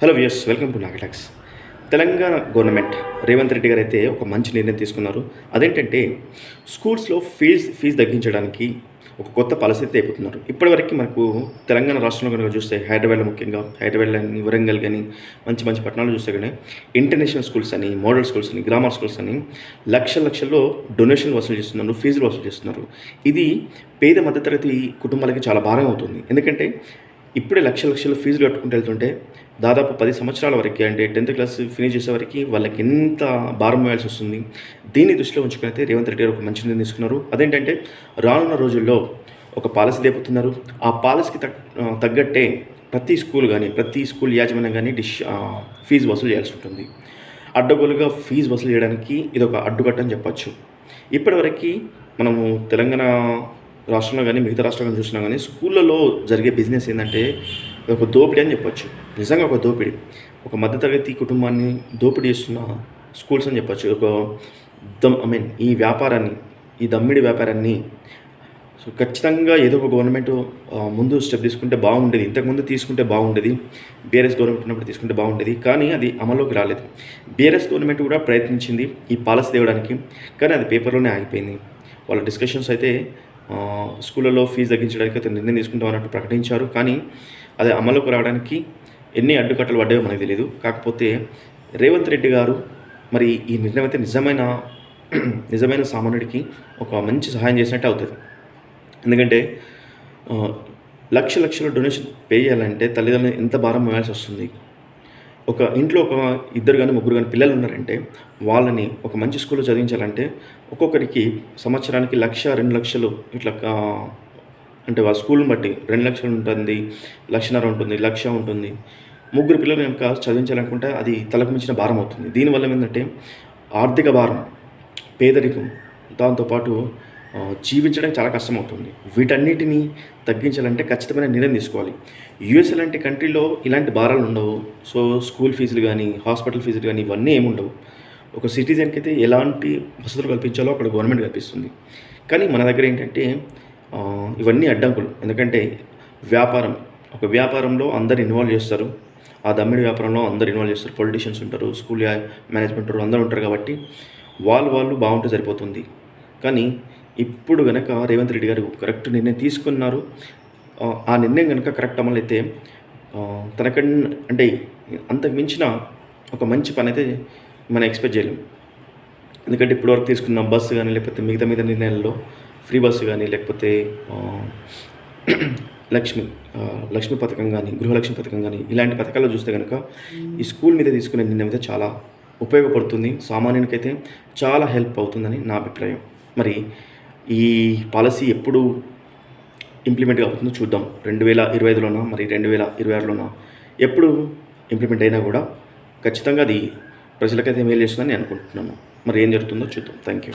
Hello views welcome to Nagatalks. Telangana government Revanth Reddy గారు అయితే ఒక మంచి నిర్ణయం తీసుకున్నారు. అదేంటంటే స్కూల్స్లో ఫీజ్ ఫీజు తగ్గించడానికి ఒక కొత్త పాలసీ అయితే అయిపోతున్నారు. ఇప్పటివరకు మనకు తెలంగాణ రాష్ట్రంలో కనుక చూస్తే హైదరాబాద్లో ముఖ్యంగా హైదరాబాద్ కానీ వరంగల్ కానీ మంచి మంచి పట్టణాలు చూస్తే కానీ ఇంటర్నేషనల్ స్కూల్స్ అని మోడల్ స్కూల్స్ అని గ్రామర్ స్కూల్స్ అని లక్షల లక్షల్లో డొనేషన్ వసూలు చేస్తున్నారు ఫీజులు వసూలు చేస్తున్నారు. ఇది పేద మధ్యతరగతి కుటుంబాలకి చాలా భారం అవుతుంది. ఎందుకంటే ఇప్పుడే లక్ష లక్షలు ఫీజులు కట్టుకుంటూ వెళ్తుంటే దాదాపు పది సంవత్సరాల వరకు అంటే టెన్త్ క్లాస్ ఫినిష్ చేసే వరకు వాళ్ళకి ఎంత భారం వేయాల్సి వస్తుంది? దీన్ని దృష్టిలో ఉంచుకుని అయితే రేవంత్ రెడ్డి గారు ఒక మంచి నిర్ణయం తీసుకున్నారు. అదేంటంటే రానున్న రోజుల్లో ఒక పాలసీ దేపుతున్నారు ఆ పాలసీకి తగ్ తగ్గట్టే ప్రతి స్కూల్ కానీ ప్రతి స్కూల్ యాజమాన్యం కానీ డిష్ ఫీజు వసూలు చేయాల్సి ఉంటుంది. అడ్డగోలుగా ఫీజు వసూలు చేయడానికి ఇది ఒక అడ్డుకట్ట అని చెప్పొచ్చు. ఇప్పటివరకు మనము తెలంగాణ రాష్ట్రంలో కానీ మిగతా రాష్ట్రంలో కానీ చూసినా కానీ స్కూళ్ళలో జరిగే బిజినెస్ ఏంటంటే ఒక దోపిడీ అని చెప్పొచ్చు. నిజంగా ఒక దోపిడీ. ఒక మధ్యతరగతి కుటుంబాన్ని దోపిడీ చేస్తున్న స్కూల్స్ అని చెప్పొచ్చు. ఒక దమ్ ఐ మీన్ ఈ వ్యాపారాన్ని ఈ దమ్మిడి వ్యాపారాన్ని సో ఖచ్చితంగా ఏదో ఒక గవర్నమెంట్ ముందు స్టెప్ తీసుకుంటే బాగుండేది. ఇంతకుముందు తీసుకుంటే బాగుండేది. బీఆర్ఎస్ గవర్నమెంట్ ఉన్నప్పుడు తీసుకుంటే బాగుండేది. కానీ అది అమల్లోకి రాలేదు. బీఆర్ఎస్ గవర్నమెంట్ కూడా ప్రయత్నించింది ఈ పాలసీ తేవడానికి. కానీ అది పేపర్లోనే ఆగిపోయింది. వాళ్ళ డిస్కషన్స్ అయితే స్కూళ్ళలో ఫీజు తగ్గించడానికి అయితే నిర్ణయం తీసుకుంటాం అన్నట్టు ప్రకటించారు. కానీ అది అమలుకు రావడానికి ఎన్ని అడ్డుకట్టలు పడ్డాయో మనకు తెలియదు కాకపోతే రేవంత్ రెడ్డి గారు మరి ఈ నిర్ణయం అయితే నిజమైన నిజమైన సామాన్యుడికి ఒక మంచి సహాయం చేసినట్టు అవుతుంది. ఎందుకంటే లక్ష లక్షల డొనేషన్ పే చేయాలంటే తల్లిదండ్రులు ఎంత భారం వేయాల్సి వస్తుంది? ఒక ఇంట్లో ఒక ఇద్దరు కానీ ముగ్గురు కానీ పిల్లలు ఉన్నారంటే వాళ్ళని ఒక మంచి స్కూల్లో చదివించాలంటే ఒక్కొక్కరికి సంవత్సరానికి లక్ష రెండు లక్షలు ఇట్లా అంటే వాళ్ళ స్కూల్ని బట్టి రెండు లక్షలు ఉంటుంది లక్షన్నర ఉంటుంది లక్ష ఉంటుంది. ముగ్గురు పిల్లలు కనుక చదివించాలనుకుంటే అది తలకు మించిన భారం అవుతుంది. దీనివల్ల ఏంటంటే ఆర్థిక భారం పేదరికం దాంతోపాటు జీవించడం చాలా కష్టమవుతుంది. వీటన్నిటిని తగ్గించాలంటే ఖచ్చితమైన నిర్ణయం తీసుకోవాలి. యుఎస్ లాంటి కంట్రీలో ఇలాంటి భారాలు ఉండవు. సో స్కూల్ ఫీజులు కానీ హాస్పిటల్ ఫీజులు కానీ ఇవన్నీ ఏమి ఉండవు ఒక సిటిజన్కి అయితే ఎలాంటి వసతులు కల్పించాలో అక్కడ గవర్నమెంట్ కల్పిస్తుంది. కానీ మన దగ్గర ఏంటంటే ఇవన్నీ అడ్డంకులు. ఎందుకంటే వ్యాపారం. ఒక వ్యాపారంలో అందరు ఇన్వాల్వ్ చేస్తారు. ఆ దమ్మిడి వ్యాపారంలో అందరు ఇన్వాల్వ్ చేస్తారు. పొలిటీషియన్స్ ఉంటారు స్కూల్ మేనేజ్మెంట్ ఉంటారు అందరూ ఉంటారు కాబట్టి వాళ్ళు వాళ్ళు బాగుంటే సరిపోతుంది. కానీ ఇప్పుడు గనక రేవంత్ రెడ్డి గారు కరెక్ట్ నిర్ణయం తీసుకున్నారు. ఆ, నిర్ణయం కనుక కరెక్ట్ అమలు అయితే ఆ, తనకన్నా అంటే అంతకు మించిన ఒక మంచి పని అయితే మనం ఎక్స్పెక్ట్ చేయలేం. ఎందుకంటే ఇప్పటివరకు తీసుకున్న బస్సు కానీ లేకపోతే మిగతా మిగతా నిర్ణయాల్లో ఫ్రీ బస్సు కానీ లేకపోతే లక్ష్మి లక్ష్మి పథకం కానీ గృహలక్ష్మి పథకం కానీ ఇలాంటి పథకాలు చూస్తే కనుక ఈ స్కూల్ మీద తీసుకునే నిర్ణయం అయితే చాలా ఉపయోగపడుతుంది. సామాన్యునికైతే చాలా హెల్ప్ అవుతుందని నా అభిప్రాయం. మరి ఈ పాలసీ ఎప్పుడు ఇంప్లిమెంట్ అవుతుందో చూద్దాం. రెండు వేల ఇరవై ఐదులోనా మరి రెండు వేల ఇరవై ఆరులోనా? ఎప్పుడు ఇంప్లిమెంట్ అయినా కూడా ఖచ్చితంగా అది ప్రజలకైతే మేలు చేస్తుందని నేను అనుకుంటున్నాను. మరి ఏం జరుగుతుందో చూద్దాం. Thank you